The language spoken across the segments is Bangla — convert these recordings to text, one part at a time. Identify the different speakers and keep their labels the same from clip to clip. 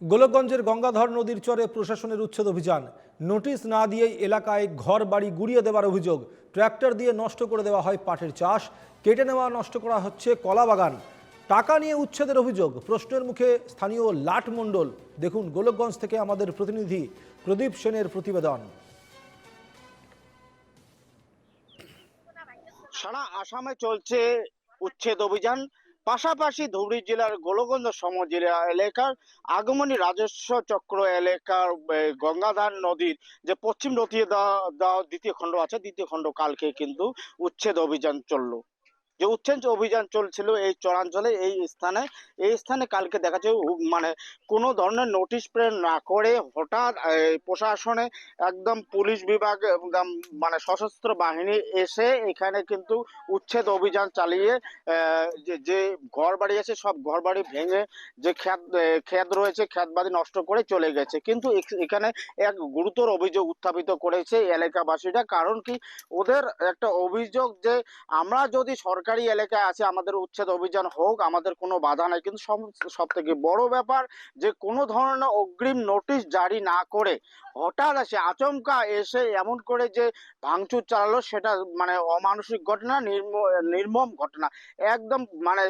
Speaker 1: গোলকগঞ্জের গঙ্গাধর নদীর চরে প্রশাসনের উচ্ছেদ অভিযান। নোটিশ না দিয়েই এলাকায় ঘর বাড়ি গুড়িয়ে দেওয়ার অভিযোগ। ট্র্যাক্টর দিয়ে নষ্ট করে দেওয়া হয় পাটের চাষ। কেটে নেওয়া, নষ্ট করা হচ্ছে কলা বাগান। টাকা নিয়ে উচ্ছেদের অভিযোগ। প্রশ্নের মুখে স্থানীয় লাট মণ্ডল। দেখুন গোলকগঞ্জ থেকে আমাদের প্রতিনিধি প্রদীপ সেনের প্রতিবেদন।
Speaker 2: সারা আসামে চলছে উচ্ছেদ অভিযান। পাশাপাশি ধুবড়ী জেলার গোলগঞ্জ সমজেলা এলাকার আগমনী রাজস্ব চক্র এলাকার গঙ্গাধার নদীর যে পশ্চিম নদী দ্বিতীয় খণ্ড আছে, দ্বিতীয় খণ্ড কালকে কিন্তু উচ্ছেদ অভিযান চলল। যে উচ্ছেদ অভিযান চলছিল এই চরাঞ্চলে এই স্থানে এই স্থানে কালকে দেখা যায় মানে কোনো ধরনের নোটিশ প্রেরণ না করে হঠাৎ প্রশাসনে একদম পুলিশ বিভাগ মানে সশস্ত্র বাহিনী এসে এখানে কিন্তু উচ্ছেদ অভিযান চালিয়ে যে ঘর বাড়ি আছে সব ঘর বাড়ি ভেঙে যে আহ, ক্ষেত রয়েছে বাড়ি নষ্ট করে চলে গেছে। কিন্তু এখানে এক গুরুতর অভিযোগ উত্থাপিত করেছে এলাকাবাসীরা। কারণ কি? ওদের একটা অভিযোগ যে আমরা যদি সরকারি এলাকায় আছে, আমাদের উচ্ছেদ অভিযান হোক, আমাদের কোনো বাধা নাই। কিন্তু সব থেকে বড় ব্যাপার যে, কোনো ধরনের অগ্রিম নোটিশ জারি না করে হঠাৎ আসে, আচমকা এসে এমন করে যে, ভাঙচুর চালালো, সেটা মানে অমানসিক ঘটনা নির্মম ঘটনা। একদম মানে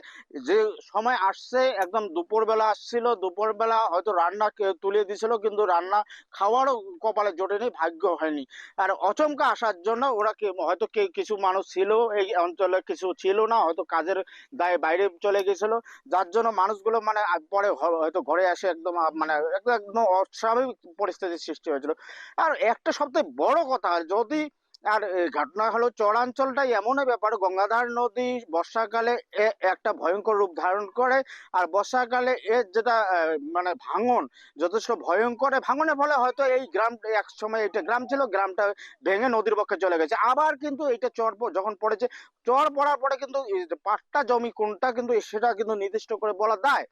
Speaker 2: যে সময় আসছে, একদম দুপুরবেলা আসছিল, দুপুরবেলা হয়তো রান্না তুলে দিছিল, কিন্তু রান্না খাওয়ারও কপালে জোটেনি, ভাগ্য হয়নি। আর অচমকা আসার জন্য ওরা হয়তো কিছু মানুষ ছিল, এই অঞ্চলে কিছু ছিল। না, হয়তো কাজের দায়ে বাইরে চলে গেছিল। যার জন্য মানুষগুলো মানে পরে হয়তো ঘরে আসে একদম মানে একদম অস্বাভাবিক পরিস্থিতির সৃষ্টি হয়েছিল। আর একটা সবথেকে বড় কথা, যদি আর ঘটনা হলো চরাঞ্চলটাই এমনই ব্যাপার, গঙ্গাধার নদী বর্ষাকালে একটা ভয়ঙ্কর রূপ ধারণ করে আর বর্ষাকালে এর যেটা মানে ভাঙন যথেষ্ট ভয়ঙ্কর ভাঙনের ফলে হয়তো এই গ্রাম, এক সময় এটা গ্রাম ছিল, গ্রামটা ভেঙে নদীর পক্ষে চলে গেছে। আবার কিন্তু এটা চর যখন পড়েছে, চর পড়ার পরে কিন্তু পাট্টা জমি কোনটা কিন্তু সেটা কিন্তু নির্দিষ্ট করে বলা দেয়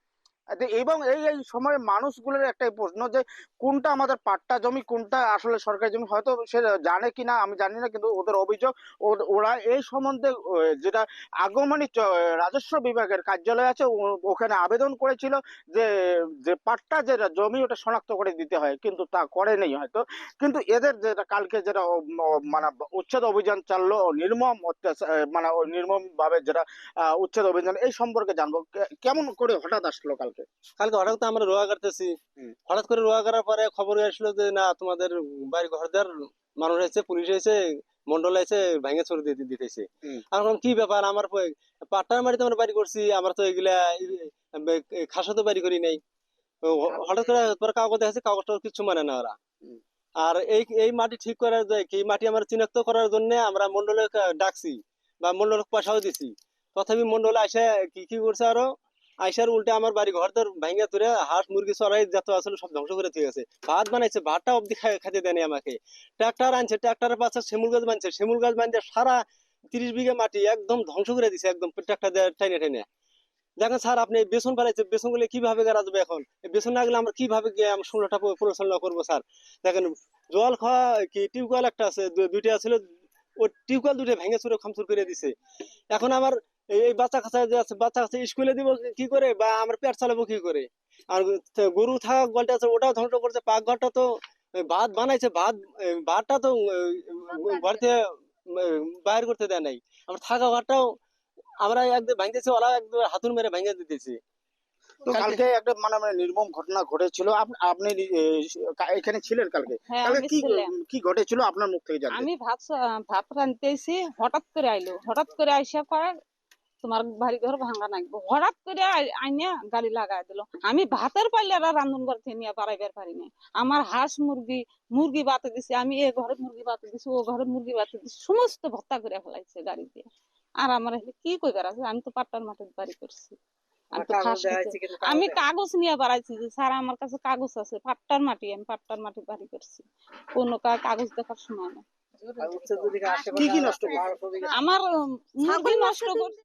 Speaker 2: এবং এই এই সময় মানুষগুলোর একটাই প্রশ্ন যে, কোনটা আমাদের পাট্টা জমি, কোনটা আসলে সরকারি জমি? হয়তো সে জানে কিনা, আমি জানি না, কিন্তু ওদের অভিযোগ ওরা এই সম্বন্ধে যেটা আগমনী রাজস্ব বিভাগের কার্যালয় আছে ওখানে আবেদন করেছিল যে যে পাট্টা যেটা জমি, ওটা শনাক্ত করে দিতে হয়, কিন্তু তা করেনি হয়তো। কিন্তু এদের যেটা কালকে যেটা মানে উচ্ছেদ অভিযান চাললো নির্মম মানে নির্মম ভাবে যেটা উচ্ছেদ অভিযান, এই সম্পর্কে জানব। কে- কেমন করে হঠাৎ আসলো কালকে?
Speaker 3: কালকে। হঠাৎ আমরা রোয়া করতেছি। হঠাৎ করে রোয়া করার পরে খবর আসলো যে না তোমাদের বাড়ি ঘরদার মানুষ এসে পুলিশ এসে মন্ডল এসে ভেঙে চুরি দিতে দিতেছে। বললাম, কি ব্যাপার? আমার পাট্টার মাটিতে আমরা বাড়ি করছি আমরা তো এগুলা খাসা তো বাড়ি করি নাই। হঠাৎ করে পরে কাগজ দেখাচ্ছে কাগজটা কিছু মানে না ওরা। আর এই এই মাটি ঠিক করার কি মাটি আমরা চিনাক্ত করার জন্য আমরা মন্ডলে ডাকছি বা মন্ডল পয়সাও দিছি। তথাপি মন্ডলে আসে কি কি করছে আরও? আইসার উল্টে আমার বাড়ি ঘর তোর ভাঙ্গা তুলে হাঁস, মুরগি, চড়াই যত আসলে সব ধ্বংস করে দিয়ে গেছে ভাত বানাইছে, ভাতটা অব্দি খাই- খাইতে দেয়নি আমাকে। ট্রাক্টর আনছে, ট্রাক্টরের পাশে শিমুল গাছ বানছে, শিমুল গাছ বানছে সারা তিরিশ বিঘা মাটি একদম ধ্বংস করে দিছে, একদম ট্রাক্টর টেনে টেনে দেখেন স্যার, আপনি বেসন বানাইছে, বেসনগুলো কীভাবে গাড়া যাবে এখন? বেসন না গেলে আমরা কীভাবে ষোলোটা পরিচালনা করব স্যার? দেখেন, জল খাওয়া কি টিউবওয়েল একটা আছে দুইটা ছিল ও টিউবওয়েল দুটো ভেঙে চুরে খামচুর করে দিছে। এখন আমার এই এই বাচ্চা কাচ্চা যে আছে বাচ্চা কাচ্চা স্কুলে দিব কি করে? বা আমরা পেট চালাবো কি করে? আর গরু থাকা গলটা আছে ওটাও ধ্বংস করছে পাকঘরটা তো ভাত বানাইছে ভাত ভাতটা তো উম, ঘর থেকে উম, বাইর করতে দেয় নাই। আমার থাকা ঘরটাও আমরা একদম ভাঙতেছি ওরা একদম হাতুর মেরে ভেঙে দিতেছি।
Speaker 2: তো কালকে একটা মানে মানে নির্মম ঘটনা ঘটেছিল। আপনি এখানে ছিলেন কালকে?
Speaker 4: হ্যাঁ
Speaker 2: কালকে কি কি ঘটেছিল? আপনার মুখ থেকে জানতে।
Speaker 4: আমি ভাত স- ভাত রাঁধতেছি হঠাৎ করে আইলো। হঠাৎ করে আইসা কয় তোমার বাড়ি ঘর ভাঙা নাকবো হঠাৎ করে আই- আইনা গাড়ি লাগাই দিল। আমি ভাতের পাইলে আর রান্ধন ঘর থেকে নিয়ে বাড়াইবার পারি নাই। আমার হাঁস মুরগি মুরগি বাতে দিছি আমি এ ঘরে মুরগি বাতে দিছি ও ঘরে মুরগি বাতে দিছি সমস্ত ভত্তা করে ফেলাইছে গাড়ি দিয়ে আর আমার কি কইবার আছে আমি তো পাট্টার মাঠে বাড়ি করছি আমি কাগজ নিয়ে বাড়াইছি যে স্যার আমার কাছে কাগজ আছে পাট্টার মাটি আমি পাট্টার মাটি বাড়ি করছি কোনো কাগজ দেখার সময় না
Speaker 2: কি কি নষ্ট
Speaker 4: আমার নষ্ট করছে